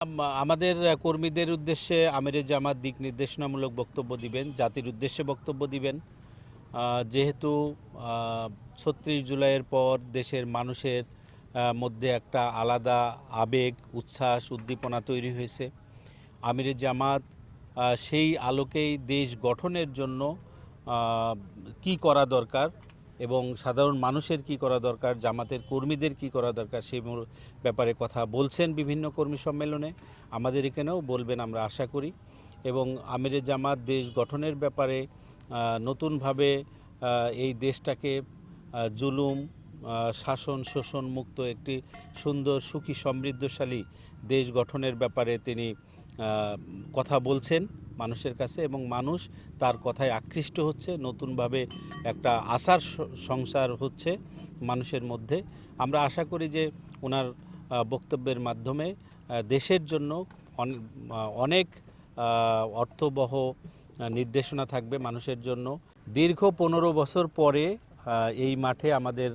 আম- আমাদের কর্মীদের উদ্দেশ্যে আমিরে জামাত দিক নির্দেশনামূলক বক্তব্য দিবেন, জাতির উদ্দেশ্যে বক্তব্য দিবেন। যেহেতু ছত্রিশ জুলাইয়ের পর দেশের মানুষের মধ্যে একটা আলাদা আবেগ, উচ্ছ্বাস, উদ্দীপনা তৈরি হয়েছে। আমিরে জামাত সেই আলোকেই দেশ গঠনের জন্য কি করা দরকার? এবং সাধারণ মানুষের কি করা দরকার, জামাতের কর্মীদের কি করা দরকার সেই ব্যাপারে কথা বলছেন বিভিন্ন কর্মী সম্মেলনে। আমাদের এখানেও বলবেন আমরা আশা করি। এবং আমিরে জামাত দেশ গঠনের ব্যাপারে নতুনভাবে এই দেশটাকে জুলুম শাসন শোষণ মুক্ত একটি সুন্দর, সুখী, সমৃদ্ধশালী দেশ গঠনের ব্যাপারে তিনি কথা বলছেন। মানুষের কাছে এবং মানুষ তার কথায় আকৃষ্ট হচ্ছে, নতুনভাবে একটা আশার সংসার হচ্ছে মানুষের মধ্যে। আমরা আশা করি যে ওনার বক্তব্যের মাধ্যমে দেশের জন্য অন- অনেক অর্থবহ নির্দেশনা থাকবে মানুষের জন্য। দীর্ঘ পনেরো বছর পরে এই মাঠে আমাদের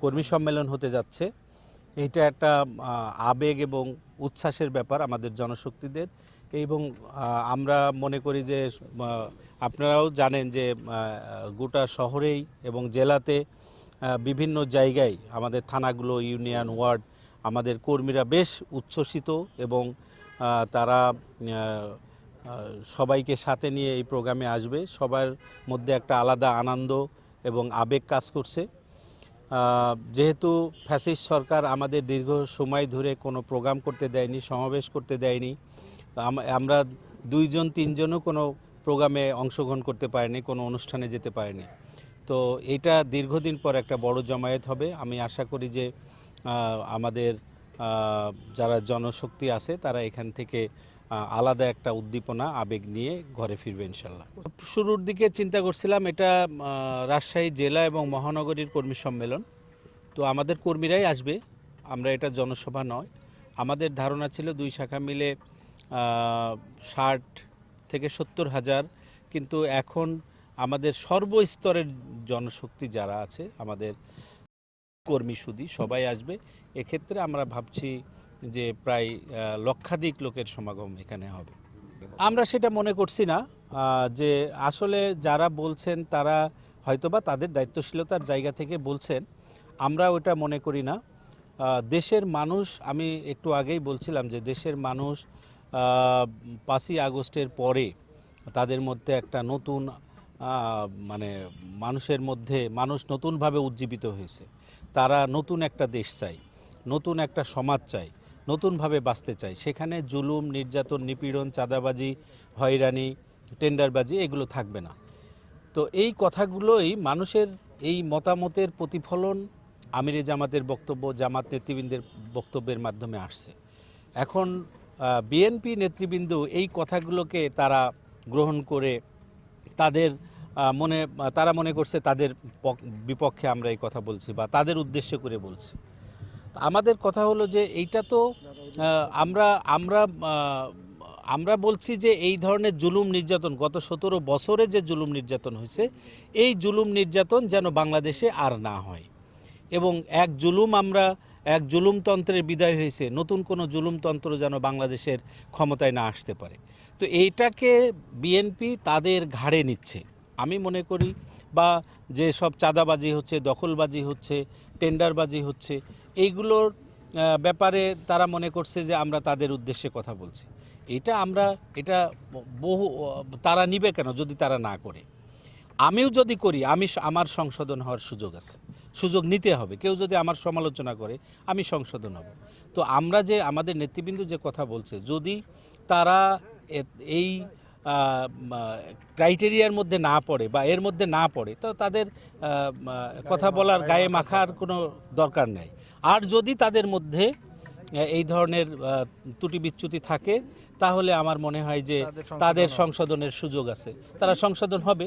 কর্মী সম্মেলন হতে যাচ্ছে। এটা একটা আবেগ এবং উচ্ছ্বাসের ব্যাপার আমাদের জনশক্তিদের। এবং আমরা মনে করি যে আপনারাও জানেন যে গোটা শহরেই এবং জেলাতে বিভিন্ন জায়গায় আমাদের থানাগুলো, ইউনিয়ন ওয়ার্ড, আমাদের কর্মীরা বেশ উচ্ছ্বসিত এবং তারা সবাইকে সাথে নিয়ে এই প্রোগ্রামে আসবে। সবার মধ্যে একটা আলাদা আনন্দ এবং আবেগ কাজ করছে। যেহেতু ফ্যাসিস্ট সরকার আমাদের দীর্ঘ সময় ধরে কোনো প্রোগ্রাম করতে দেয়নি, সমাবেশ করতে দেয়নি আমরা দুইজন, তিনজনও কোনো প্রোগ্রামে অংশগ্রহণ করতে পারিনি, কোনো অনুষ্ঠানে যেতে পারিনি। তো এটা দীর্ঘদিন পর একটা বড় জমায়েত হবে। আমি আশা করি যে আমাদের যারা জনশক্তি আছে, তারা এখান থেকে আলাদা একটা উদ্দীপনা, আবেগ নিয়ে ঘরে ফিরবে, ইনশাল্লাহ। শুরুর দিকে চিন্তা করছিলাম, এটা রাজশাহী জেলা এবং মহানগরীর কর্মী সম্মেলন। তো আমাদের কর্মীরাই আসবে, আমরা এটা জনসভা নয়। আমাদের ধারণা ছিল দুই শাখা মিলে ষাট থেকে সত্তর হাজার। কিন্তু এখন আমাদের সর্বস্তরের জনশক্তি যারা আছে, আমাদের কর্মী সুদী সবাই আসবে। এক্ষেত্রে আমরা ভাবছি যে প্রায় লক্ষাধিক লোকের সমাগম এখানে হবে। আমরা সেটা মনে করছি না যে আসলে যারা বলছেন তারা হয়তোবা তাদের দায়িত্বশীলতার জায়গা থেকে বলছেন। আমরা ওটা মনে করি না। দেশের মানুষ, আমি একটু আগেই বলছিলাম যে দেশের মানুষ পাঁচই আগস্টের পরে তাদের মধ্যে একটা নতুন মানে মানুষের মধ্যে, মানুষ নতুনভাবে উজ্জীবিত হয়েছে। তারা নতুন একটা দেশ চাই নতুন একটা সমাজ চাই নতুনভাবে বাঁচতে চাই সেখানে জুলুম, নির্যাতন, নিপীড়ন, চাঁদাবাজি, হয়রানি, টেন্ডারবাজি এগুলো থাকবে না। তো এই কথাগুলোই মানুষের এই মতামতের প্রতিফলন আমিরে জামাতের বক্তব্য, জামাত নেতৃবৃন্দের বক্তব্যের মাধ্যমে আসছে। এখন বিএনপি নেতৃবৃন্দ এই কথাগুলোকে তারা গ্রহণ করে তাদের মনে, তারা মনে করছে তাদের পক- বিপক্ষে আমরা এই কথা বলছি বা তাদের উদ্দেশ্য করে বলছি। আমাদের কথা হলো যে এইটা তো আমরা আমরা আমরা বলছি যে এই ধরনের জুলুম নির্যাতন, গত সতেরো বছরে যে জুলুম নির্যাতন হয়েছে, এই জুলুম নির্যাতন যেন বাংলাদেশে আর না হয়। এবং এক জুলুম আমরা এক জুলুমতন্ত্রের বিদায় হয়েছে, নতুন কোনো জুলুমতন্ত্র যেন বাংলাদেশের ক্ষমতায় না আসতে পারে। তো এইটাকে বিএনপি তাদের ঘাড়ে নিচ্ছে। আমি মনে করি বা যে সব চাঁদাবাজি হচ্ছে, দখলবাজি হচ্ছে, টেন্ডারবাজি হচ্ছে, এইগুলোর ব্যাপারে তারা মনে করছে যে আমরা তাদের উদ্দেশ্যে কথা বলছি। এটা আমরা, এটা বহু, তারা নিবে কেন যদি তারা না করে? আমিও যদি করি, আমি আমার সংশোধন হওয়ার সুযোগ আছে। সুযোগ নিতে হবে। কেউ যদি আমার সমালোচনা করে আমি সংশোধন হব। তো আমরা যে আমাদের নেতৃবৃন্দ যে কথা বলছে যদি তারা এই ক্রাইটেরিয়ার মধ্যে না পড়ে বা এর মধ্যে না পড়ে তো তাদের কথা বলার গায়ে মাখার কোনো দরকার নেই। আর যদি তাদের মধ্যে এই ধরনের ত্রুটি বিচ্যুতি থাকে তাহলে আমার মনে হয় যে তাদের সংশোধনের সুযোগ আছে। তারা সংশোধন হবে।